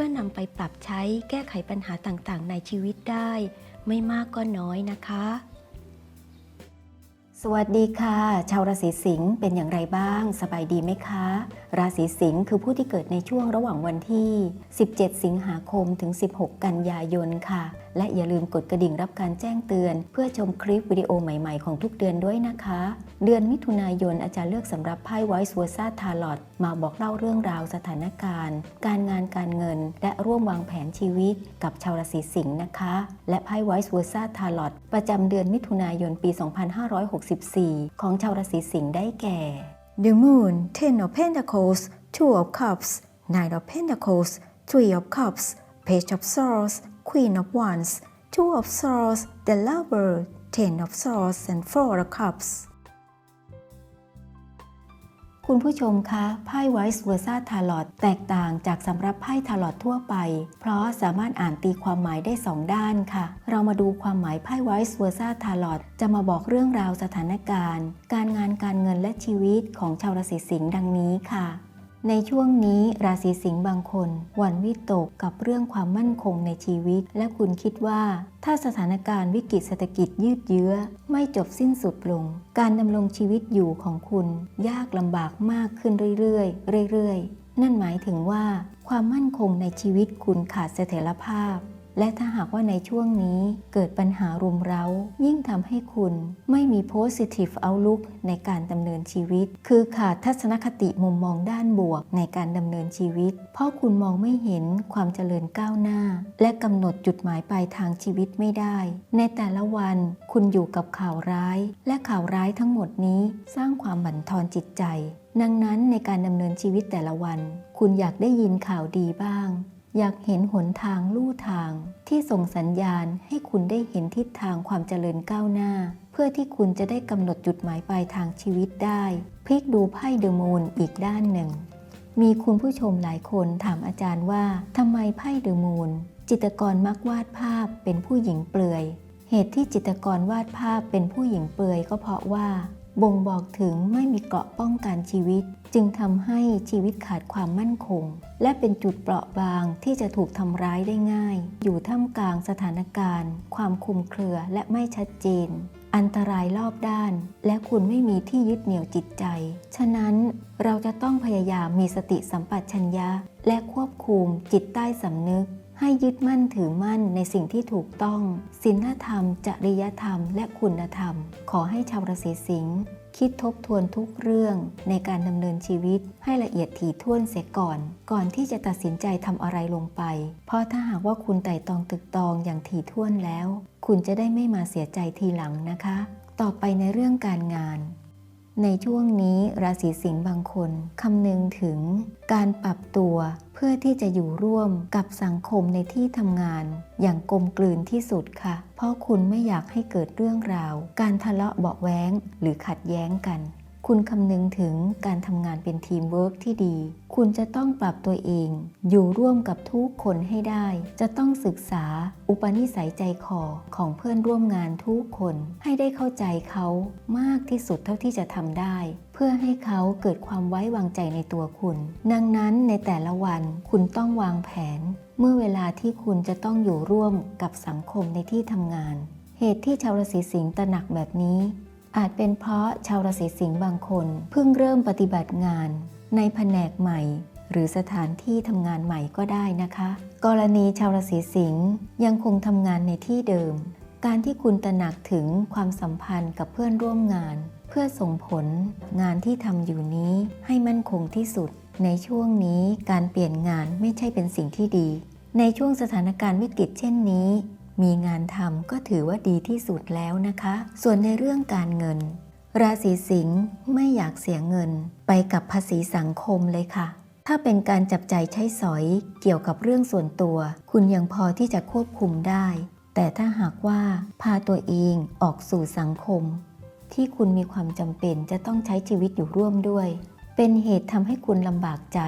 พื่อนำไปปรับใช้แก้ไขปัญหาต่างๆ ในชีวิตได้ ไม่มากก็น้อยนะคะ สวัสดีค่ะ ชาวราศีสิงห์เป็นอย่างไรบ้าง สบายดีไหมคะ ราศีสิงห์คือผู้ที่เกิดในช่วงระหว่างวันที่ 17 สิงหาคมถึง 16 กันยายนค่ะ และอย่าลืมกดกระดิ่งรับการแจ้งเตือน เพื่อชมคลิปวิดีโอใหม่ๆ ของทุกเดือนด้วยนะคะ เดือนมิถุนายนอาจารย์เลือกสำหรับไพ่ Voice Versa Tarot มาบอกเล่าเรื่องราวสถานการณ์ การงานการเงิน และร่วมวางแผนชีวิต กับชาวราศีสิงห์นะคะ และไพ่ Voice Versa Tarot ประจำเดือนมิถุนายนปี 2564 ของชาวราศีสิงห์ได้แก่ The Moon Ten of Pentacles Two of Cups Nine of Pentacles Three of Cups Page of Swords Queen of Wands Two of Swords The Lover Ten of Swords and Four of Cups คุณผู้ชมคะไพ่ Vice Versa Tarot แตกต่างจากสำหรับไพ่ Tarot ทั่วไป เพราะสามารถอ่านตีความหมายได้ 2 ด้านค่ะ เรามาดูความหมายไพ่ Vice Versa Tarot จะมาบอกเรื่องราวสถานการณ์ การงานการเงินและชีวิตของชาวราศีสิงห์ดังนี้ค่ะ ในช่วงนี้ราศีสิงห์บางคนหวั่นวิตกกับเรื่องความมั่นคงในชีวิต และคุณคิดว่า ถ้าสถานการณ์วิกฤตเศรษฐกิจยืดเยื้อ ไม่จบสิ้นสุดลง การดำรงชีวิตอยู่ของคุณ ยากลำบากมากขึ้นเรื่อยๆเรื่อยๆ นั่นหมายถึงว่า ความมั่นคงในชีวิตคุณขาดเสถียรภาพ และถ้าหากว่าในช่วงนี้เกิดปัญหารุมเร้า ยิ่งทำให้คุณไม่มี positive outlook ในการดำเนินชีวิต คือขาดทัศนคติมุมมองด้านบวกในการดำเนินชีวิต เพราะคุณมองไม่เห็นความเจริญก้าวหน้า และกำหนดจุดหมายปลายทางชีวิตไม่ได้ ในแต่ละวันคุณอยู่กับข่าวร้าย และข่าวร้ายทั้งหมดนี้สร้างความบั่นทอนจิตใจดังนั้นในการดำเนินชีวิตแต่ละวัน คุณอยากได้ยินข่าวดีบ้าง อยากเห็นหนทางลู่ทาง ที่ส่งสัญญาณให้คุณได้เห็นทิศทางความเจริญก้าวหน้า เพื่อที่คุณจะได้กำหนดจุดหมายปลายทางชีวิตได้ พลิกดูไพ่เดอะมูนอีกด้านหนึ่ง มีคุณผู้ชมหลายคนถามอาจารย์ว่าทำไมไพ่เดอะมูนจิตกรมักวาดภาพเป็นผู้หญิงเปลือย เหตุที่จิตกรวาดภาพเป็นผู้หญิงเปลือยก็เพราะว่า บ่งบอกถึงไม่มีเกราะป้องกันชีวิต จึงทำให้ชีวิตขาดความมั่นคง และเป็นจุดเปราะบางที่จะถูกทำร้ายได้ง่าย อยู่ท่ามกลางสถานการณ์ ความคลุมเครือและไม่ชัดเจน อันตรายรอบด้าน และคุณไม่มีที่ยึดเหนี่ยวจิตใจ ฉะนั้นเราจะต้องพยายามมีสติสัมปชัญญะ และควบคุมจิตใต้สำนึก ให้ยึดมั่นถือมั่นในสิ่งที่ถูกต้องศีลธรรม จริยธรรม และคุณธรรม ขอให้ชาวราศีสิงห์คิดทบทวนทุกเรื่องในการดำเนินชีวิตให้ละเอียดถี่ถ้วนเสียก่อน ก่อนที่จะตัดสินใจทำอะไรลงไป เพราะถ้าหากว่าคุณไต่ตองตึกตองอย่างถี่ถ้วนแล้ว คุณจะได้ไม่มาเสียใจทีหลังนะคะ ต่อไปในเรื่องการงาน ในช่วงนี้ราศีสิงห์บางคนคำนึงถึงการปรับตัวเพื่อที่จะอยู่ร่วมกับสังคมในที่ทำงาน อย่างกลมกลืนที่สุดค่ะ เพราะคุณไม่อยากให้เกิดเรื่องราว การทะเลาะเบาะแว้งหรือขัดแย้งกัน คุณคำนึงถึงการทำงานเป็นทีมเวิร์กที่ดี คุณจะต้องปรับตัวเอง อยู่ร่วมกับทุกคนให้ได้ จะต้องศึกษาอุปนิสัยใจคอของเพื่อนร่วมงานทุกคน ให้ได้เข้าใจเขามากที่สุดเท่าที่จะทำได้ เพื่อให้เขาเกิดความไว้วางใจในตัวคุณ ดังนั้นในแต่ละวันคุณต้องวางแผน เมื่อเวลาที่คุณจะต้องอยู่ร่วมกับสังคมในที่ทำงาน เหตุที่ชาวราศีสิงห์ตระหนักแบบนี้ อาจเป็นเพราะชาวราศีสิงห์บางคน เพิ่งเริ่มปฏิบัติงาน ในแผนกใหม่ หรือสถานที่ทำงานใหม่ก็ได้นะคะ กรณีชาวราศีสิงห์ยังคงทำงานในที่เดิม การที่คุณตระหนักถึงความสัมพันธ์กับเพื่อนร่วมงาน เพื่อส่งผลงานที่ทำอยู่นี้ให้มั่นคงที่สุด ในช่วงนี้การเปลี่ยนงานไม่ใช่เป็นสิ่งที่ดี ในช่วงสถานการณ์วิกฤตเช่นนี้ มีงานทำก็ถือว่าดีที่สุดแล้วนะคะ ส่วนในเรื่องการเงิน ราศีสิงห์ไม่อยากเสียเงิน ไปกับภาษีสังคมเลยค่ะ ถ้าเป็นการจับใจใช้สอยเกี่ยวกับเรื่องส่วนตัว คุณยังพอที่จะควบคุมได้ แต่ถ้าหากว่าพาตัวเองออกสู่สังคม ที่คุณมีความจำเป็นจะต้องใช้ชีวิตอยู่ร่วมด้วย เป็นเหตุทำให้คุณลำบากใจ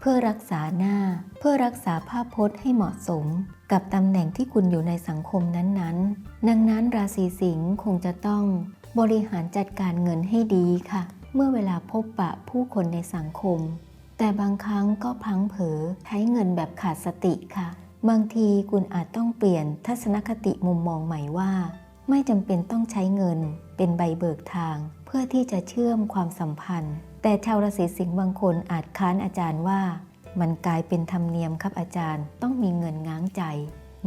เพื่อรักษาหน้า เพื่อรักษาภาพพจน์ให้เหมาะสม กับตำแหน่งที่คุณอยู่ในสังคมนั้นๆ ดังนั้นราศีสิงห์คงจะต้องบริหารจัดการเงินให้ดีค่ะ เมื่อเวลาพบปะผู้คนในสังคม แต่บางครั้งก็พลังเผลอใช้เงินแบบขาดสติค่ะ บางทีคุณอาจต้องเปลี่ยนทัศนคติมุมมองใหม่ว่า ไม่จำเป็นต้องใช้เงินเป็นใบเบิกทาง เพื่อที่จะเชื่อมความสัมพันธ์ แต่ชาวราศีสิงห์บางคนอาจค้านอาจารย์ว่า มันกลายเป็นธรรมเนียมครับอาจารย์ ต้องมีเงินง้างใจ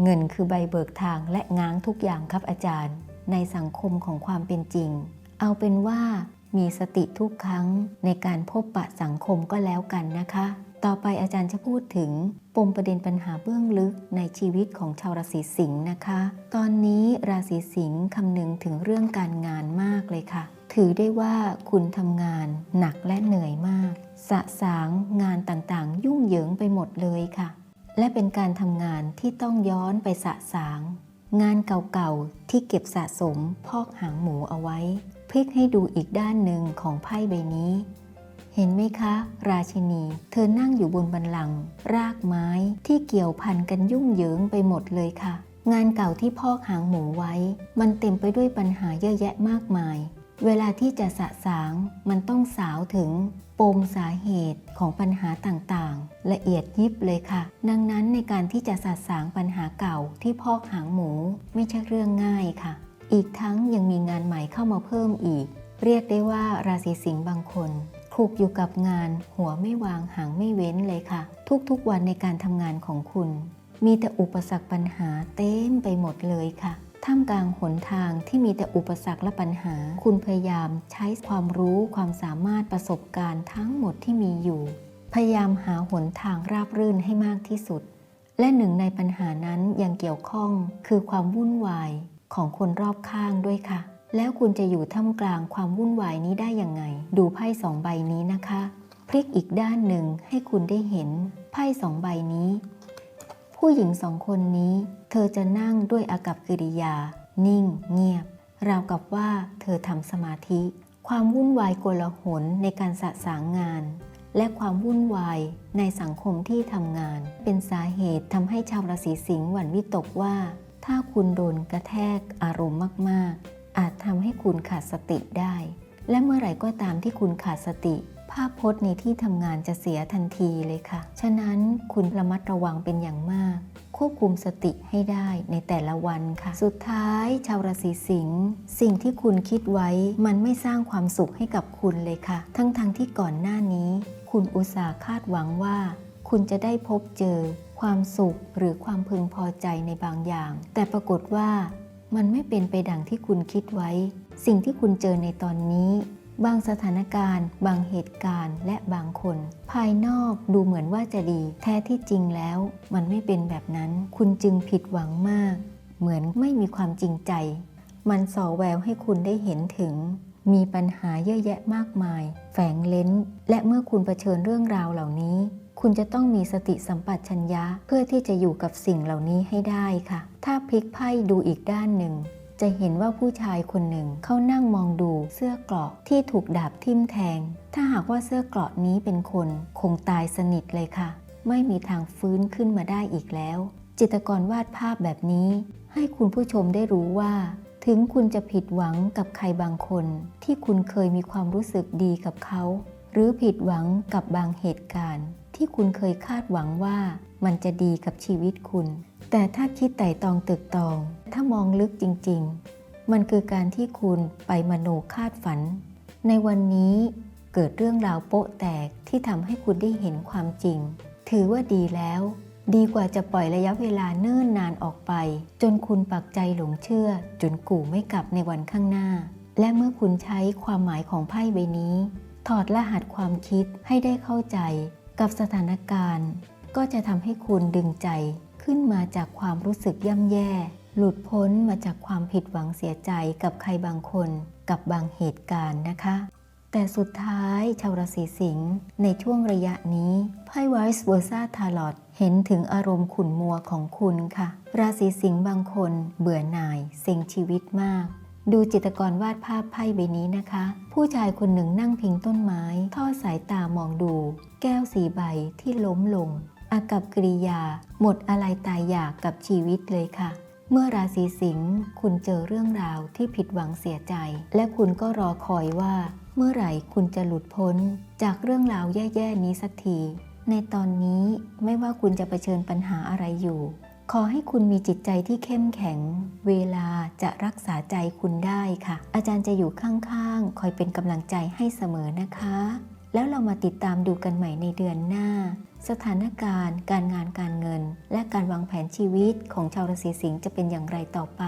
เงินคือใบเบิกทางและง้างทุกอย่างครับอาจารย์ ในสังคมของความเป็นจริง เอาเป็นว่ามีสติทุกครั้งในการพบปะสังคมก็แล้วกันนะคะ ต่อไปอาจารย์จะพูดถึง ปมประเด็นปัญหาเบื้องลึกในชีวิตของชาวราศีสิงห์นะคะ ตอนนี้ราศีสิงห์คำนึงถึงเรื่องการงานมากเลยค่ะ ถือได้ว่าคุณทำงานหนักและเหนื่อยมาก สะสางงานต่างๆ ยุ่งเหยิงไปหมดเลยค่ะ และเป็นการทำงานที่ต้องย้อนไปสะสาง งานเก่าๆ ที่เก็บสะสมพอกหางหมูเอาไว้ พลิกให้ดูอีกด้านหนึ่งของไพ่ใบนี้ เห็นไหมคะ ราชินี เธอนั่งอยู่บนบันลัง รากไม้ที่เกี่ยวพันกันยุ่งเหยิงไปหมดเลยค่ะ งานเก่าที่พอกหางหมูไว้ มันเต็มไปด้วยปัญหาเยอะแยะมากมาย เวลาที่จะสะสางมันต้องสาวถึงปมสาเหตุของปัญหาต่างๆ ละเอียดยิบเลยค่ะ ดังนั้นในการที่จะสะสางปัญหาเก่าที่พอกหางหมูไม่ใช่เรื่องง่ายค่ะ อีกทั้งยังมีงานใหม่เข้ามาเพิ่มอีก เรียกได้ว่าราศีสิงห์บางคนคลุกอยู่กับงานหัวไม่วางหางไม่เว้นเลยค่ะ ทุกๆวันในการทำงานของคุณ มีแต่อุปสรรคปัญหาเต็มไปหมดเลยค่ะ ท่ามกลางหนทางที่มีแต่อุปสรรคและปัญหา คุณพยายามใช้ความรู้ความสามารถประสบการณ์ทั้งหมดที่มีอยู่ พยายามหาหนทางราบรื่นให้มากที่สุด และหนึ่งในปัญหานั้นยังเกี่ยวข้องคือความวุ่นวายของคนรอบข้างด้วยค่ะ แล้วคุณจะอยู่ท่ามกลางความวุ่นวายนี้ได้ยังไง ดูไพ่สองใบนี้นะคะ พลิกอีกด้านหนึ่งให้คุณได้เห็นไพ่สองใบนี้ ผู้หญิงสองคนนี้ เธอจะนั่งด้วยอากับกิริยา นิ่ง เงียบ ราวกับว่าเธอทำสมาธิ ความวุ่นวายโกลาหลในการสะสางงาน และความวุ่นวายในสังคมที่ทำงาน เป็นสาเหตุทำให้ชาวราศีสิงห์หวั่นวิตกว่า ถ้าคุณโดนกระแทกอารมณ์มาก ๆ อาจทำให้คุณขาดสติได้ และเมื่อไหร่ก็ตามที่คุณขาดสติ ภาพพจน์ในที่ทำงานจะเสียทันทีเลยค่ะ ฉะนั้นคุณระมัดระวังเป็นอย่างมาก ควบคุมสติให้ได้ในแต่ละวันค่ะ สุดท้ายชาวราศีสิงห์สิ่งที่คุณคิดไว้มันไม่สร้างความสุขให้กับคุณเลยค่ะ ทั้งๆทที่ก่อนหน้านี้ คุณอุตส่าห์คาดหวังว่า คุณจะได้พบเจอ ความสุขหรือความพึงพอใจในบางอย่าง แต่ปรากฏว่ามันไม่เป็นไปดังที่คุณคิดไว้ สิ่งที่คุณเจอในตอนนี้ บางสถานการณ์ บางเหตุการณ์ และบางคน ภายนอกดูเหมือนว่าจะดี แท้ที่จริงแล้ว มันไม่เป็นแบบนั้น คุณจึงผิดหวังมาก เหมือนไม่มีความจริงใจ มันส่อแววให้คุณได้เห็นถึง มีปัญหาเยอะแยะมากมาย แฝงเล้น และเมื่อคุณเผชิญเรื่องราวเหล่านี้ คุณจะต้องมีสติสัมปชัญญะเพื่อที่จะอยู่กับสิ่งเหล่านี้ให้ได้ค่ะ ถ้าพลิกไพ่ดูอีกด้านหนึ่ง จะเห็นว่าผู้ชายคนหนึ่งเขานั่งมองดูเสื้อเกราะที่ถูกดาบทิ่มแทง ถ้าหากว่าเสื้อเกราะนี้เป็นคนคงตายสนิทเลยค่ะ ไม่มีทางฟื้นขึ้นมาได้อีกแล้ว จิตรกรวาดภาพแบบนี้ ให้คุณผู้ชมได้รู้ว่า ถึงคุณจะผิดหวังกับใครบางคน ที่คุณเคยมีความรู้สึกดีกับเขา หรือผิดหวังกับบางเหตุการณ์ ที่คุณเคยคาดหวังว่า มันจะดีกับชีวิตคุณ แต่ถ้าคิดไต่ตองตึกตอง ถ้ามองลึกจริง ๆ มันคือการที่คุณไปมโนคาดฝัน ในวันนี้เกิดเรื่องราวโป๊ะแตกที่ทำให้คุณได้เห็นความจริง ถือว่าดีแล้ว ดีกว่าจะปล่อยระยะเวลาเนิ่นนานออกไป จนคุณปักใจหลงเชื่อ จนกู่ไม่กลับในวันข้างหน้า และเมื่อคุณใช้ความหมายของไพ่ใบนี้ ถอดรหัสความคิดให้ได้เข้าใจกับสถานการณ์ ก็จะทำให้คุณดึงใจขึ้นมาจากความรู้สึกย่ำแย่ หลุดพ้นมาจากความผิดหวังเสียใจกับใครบางคนกับบางเหตุการณ์นะคะ แต่สุดท้ายชาวราศีสิงห์ในช่วงระยะนี้ไพ่ไวส์เวอร์ซาทาลอตเห็นถึงอารมณ์ขุ่นมัวของคุณค่ะ ราศีสิงห์บางคนเบื่อหน่ายเซ็งชีวิตมากดูจิตรกรวาดภาพไพ่ใบนี้นะคะ ผู้ชายคนหนึ่งนั่งพิงต้นไม้ ทอดสายตามองดู แก้วสีใบที่ล้มลง อากับกริยา หมดอะไรตายอยากกับชีวิตเลยค่ะ เมื่อราศีสิงห์คุณเจอเรื่องราวที่ผิดหวังเสียใจ และคุณก็รอคอยว่า เมื่อไหร่คุณจะหลุดพ้น จากเรื่องราวแย่ๆนี้สักที ในตอนนี้ไม่ว่าคุณจะเผชิญปัญหาอะไรอยู่ ขอให้คุณมีจิตใจที่เข้มแข็ง เวลาจะรักษาใจคุณได้ค่ะ อาจารย์จะอยู่ข้างๆ คอยเป็นกำลังใจให้เสมอนะคะ แล้วเรามาติดตามดูกันใหม่ในเดือนหน้า สถานการณ์ การงานการเงิน และการวางแผนชีวิตของชาวราศีสิงห์จะเป็นอย่างไรต่อไป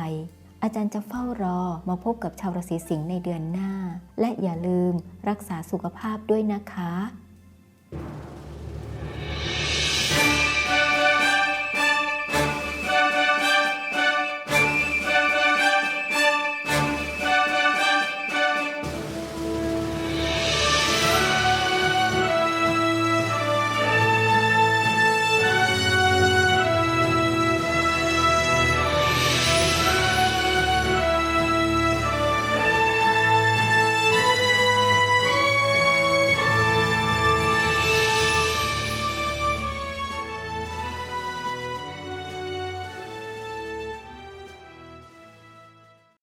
อาจารย์จะเฝ้ารอมาพบกับชาวราศีสิงห์ในเดือนหน้า และอย่าลืมรักษาสุขภาพด้วยนะคะ